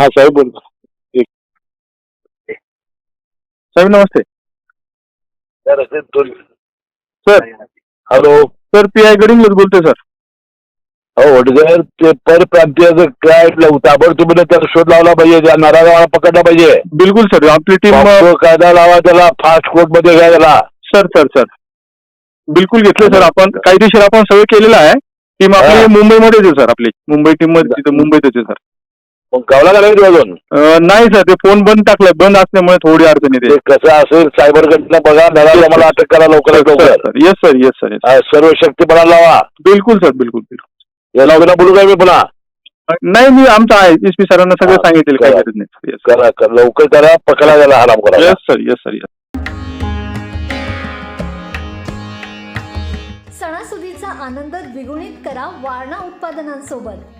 हा साहेब बोलतो साहेब नमस्ते. Sir hello. Sir P I गडिंगलच बोलतोय सर. हो वडगर ते परप्रांतीयाचं काय ताबडतोब त्याला शोध लावला पाहिजे त्या नराला पकडला पाहिजे. बिलकुल सर. आपली टीम कायदा लावा त्याला फास्ट कोर्टमध्ये घ्या त्याला. Sir sir sir. बिलकुल घेतलं सर. आपण कायदेशीर आपण सगळं केलेलं आहे. टीम आपली. मुंबईमध्येच आहे सर आपली. मुंबई टीममध्ये तिथे मुंबईतच आहे सर. मग गावला का नाही अजून? अं, नाही सर ते फोन बंद टाकलाय. बंद असल्यामुळे थोडी अडचण येते. ते कसं असेल सायबर कडनं बघा नराला मला अटक करा लवकरात लवकर. येस सर येस सर हा, सर्व शक्ती मला लावा. बिलकुल सर बिलकुल बिलकुल. या लवकर बोलू काय मी पुन्हा? नाही मी आमचं आहे. एस पी सरांना सगळं हा, सांगितलेलं काय करा. गरज नाही येस करा करा. लवकर करा पकडा त्याला आराम करा. Yes sir yes sir yes सणासुदीचा आनंद द्विगुणित करा वारणा उत्पादनांसोबत.